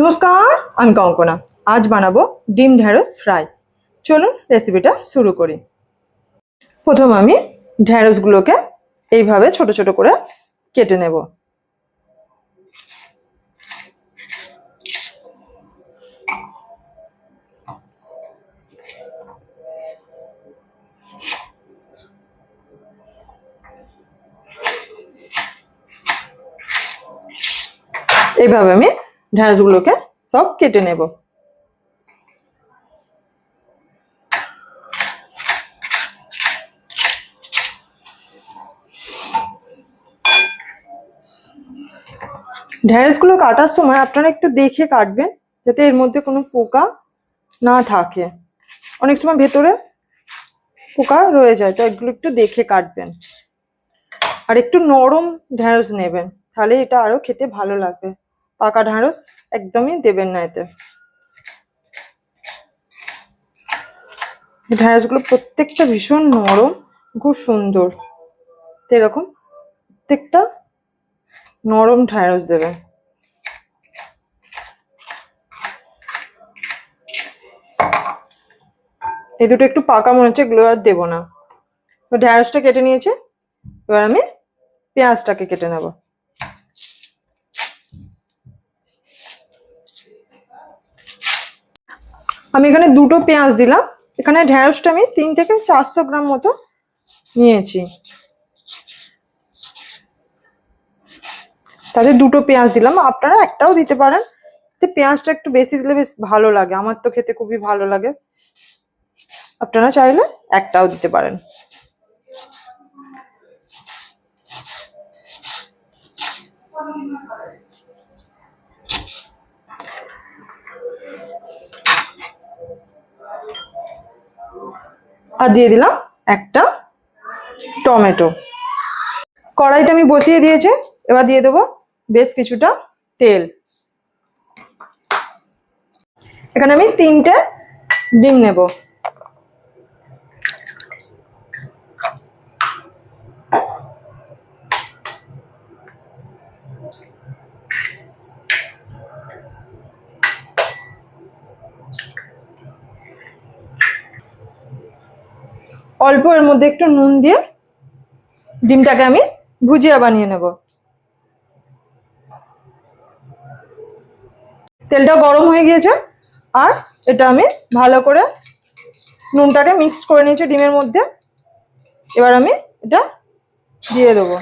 নমস্কার, আমি কঙ্কনা। আজ বানাবো ডিম ঢ্যাঁড়স ফ্রাই। চলুন রেসিপিটা শুরু করি। প্রথম আমি ঢ্যাঁড়সগুলোকে এইভাবে ছোট ছোট করে কেটে নেব। এইভাবে আমি ঢ্যাঁড়সগুলোকে সব কেটে নেব। ঢ্যাঁড়সগুলো কাটার সময় আপনারা একটু দেখে কাটবেন, যাতে এর মধ্যে কোনো পোকা না থাকে। অনেক সময় ভেতরে পোকা রয়ে যায়, তো এগুলো একটু দেখে কাটবেন। আর একটু নরম ঢ্যাঁড়স নেবেন, তাহলে এটা আরও খেতে ভালো লাগবে। পাকা ঢ্যাঁড়স একদমই দেবেন না এতে। ঢ্যাঁড়সগুলো প্রত্যেকটা ভীষণ নরম, খুব সুন্দর। তো এরকম প্রত্যেকটা নরম ঢ্যাঁড়স দেবেন। এই দুটো একটু পাকা মনে হচ্ছে, এগুলো আর দেবো না। তো ঢ্যাঁড়সটা কেটে নিয়েছে, এবার আমি পেঁয়াজটাকে কেটে নেব। আমি এখানে দুটো পেঁয়াজ দিলাম। এখানে ঢ্যাঁড়সটা আমি তিন থেকে চারশো গ্রাম মতো নিয়েছি। তাতে দুটো পেঁয়াজ দিলাম। আপনারা একটাও দিতে পারেন। পেঁয়াজটা একটু বেশি দিলে বেশ ভালো লাগে। আমার তো খেতে খুবই ভালো লাগে। আপনারা চাইলে একটাও দিতে পারেন। আর দিয়ে দিলাম একটা টমেটো। কড়াইটা আমি বসিয়ে দিয়েছি, এবার দিয়ে দেবো বেশ কিছুটা তেল। এখানে আমি তিনটে ডিম নেব। অল্প এর মধ্যে একটু নুন দিয়ে ডিমটাকে আমি ভুজিয়া বানিয়ে নেব। তেলটা গরম হয়ে গিয়েছে আর এটা আমি ভালো করে নুনটাকে মিক্সড করে নিয়েছি ডিমের মধ্যে। এবার আমি এটা দিয়ে দেবো।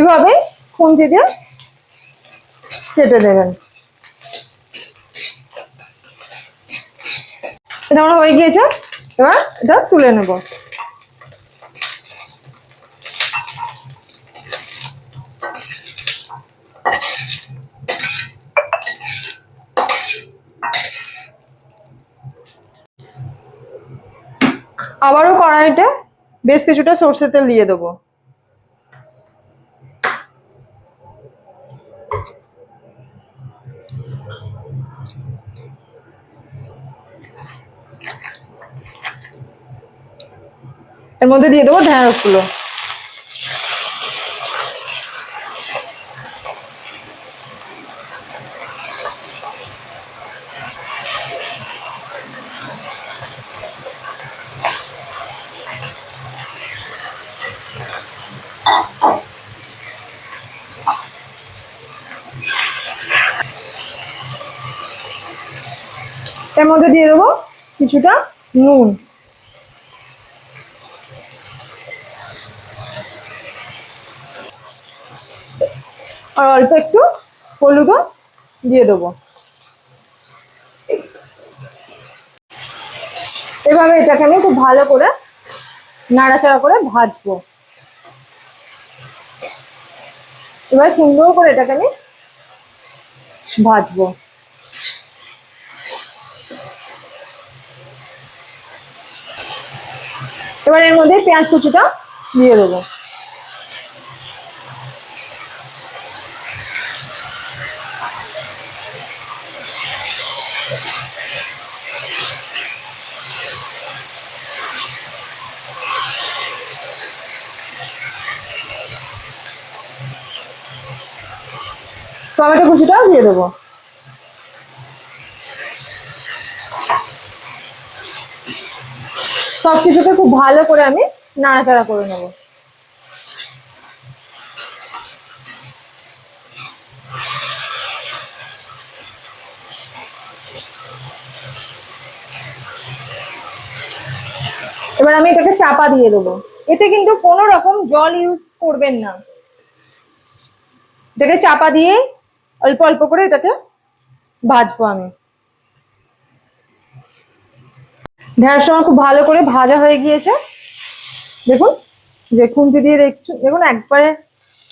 এইভাবে খুন্তি দিয়ে কেটে দেবেন। এটা আমার হয়ে গিয়েছে। এবার এটা তুলে নেব। আবারও কড়াইতে বেশ কিছুটা সর্ষের তেল দিয়ে দেবো। এর মধ্যে দিয়ে দেবো ঢ্যাঁড়সগুলো এর মধ্যে দিয়ে দেবো কিছুটা নুন। আর অল্প একটু হলুদও দিয়ে দেবো। এভাবে এটাকে আমি খুব ভালো করে নাড়াচাড়া করে ভাজবো। এবার সুন্দর করে এটাকে আমি ভাজবো। এবার এর মধ্যে পেঁয়াজ কুচিটা দিয়ে দেবো। টমেটো কুচিটাও দিয়ে দেবো। সব কিছুকে খুব ভালো করে আমি নাড়াচাড়া করে নেব। এবার আমি এটাকে চাপা দিয়ে দেবো। এতে কিন্তু কোনো রকম জল ইউজ করবেন না। এটাকে চাপা দিয়ে অল্প অল্প করে এটাকে ভাজবো আমি। ঢেঁড়স আমার খুব ভালো করে ভাজা হয়ে গিয়েছে। দেখুন, যে খুন্তি দিয়ে দেখছ, দেখুন একবারে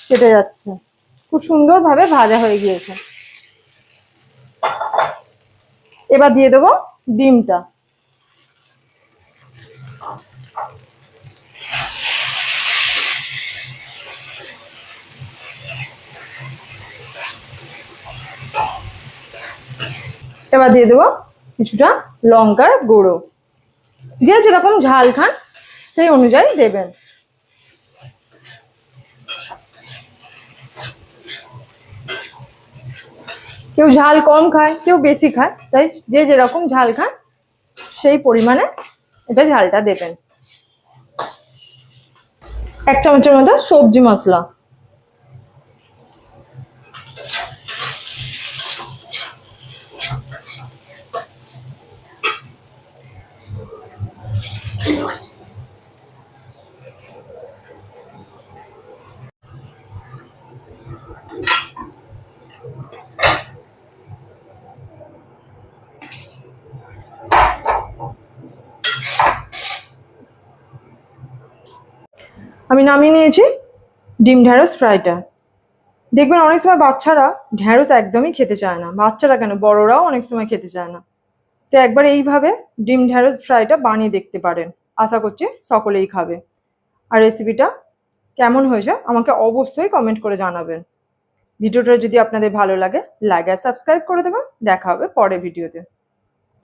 কেটে যাচ্ছে। খুব সুন্দরভাবে ভাজা হয়ে গিয়েছে। এবার দিয়ে দেবো ডিমটা। এবার দিয়ে দেবো কিছুটা লঙ্কার গুঁড়ো। যে যেরকম ঝাল খান, সেই অনুযায়ী দেবেন। কেউ ঝাল কম খায়, কেউ বেশি খায়, তাই যে যেরকম ঝাল খান, সেই পরিমাণে এটা ঝালটা দেবেন। এক চামচের মতো সবজি মশলা। আমি নামিয়ে নিয়েছি ডিম ঢ্যাঁড়স ফ্রাইটা। দেখবেন অনেক সময় বাচ্চারা ঢ্যাঁড়স একদমই খেতে চায় না। বাচ্চারা কেন? বড়রাও অনেক সময় খেতে চায় না। তো একবার এইভাবে ডিম ঢ্যাঁড়স ফ্রাইটা বানিয়ে দেখতে পারেন। আশা করছি সকলেই খাবে। আর রেসিপিটা কেমন হয়েছে আমাকে অবশ্যই কমেন্ট করে জানাবেন। ভিডিওটা যদি আপনাদের ভালো লাগে লাইক আর সাবস্ক্রাইব করে দেবেন। দেখা হবে পরে ভিডিওতে।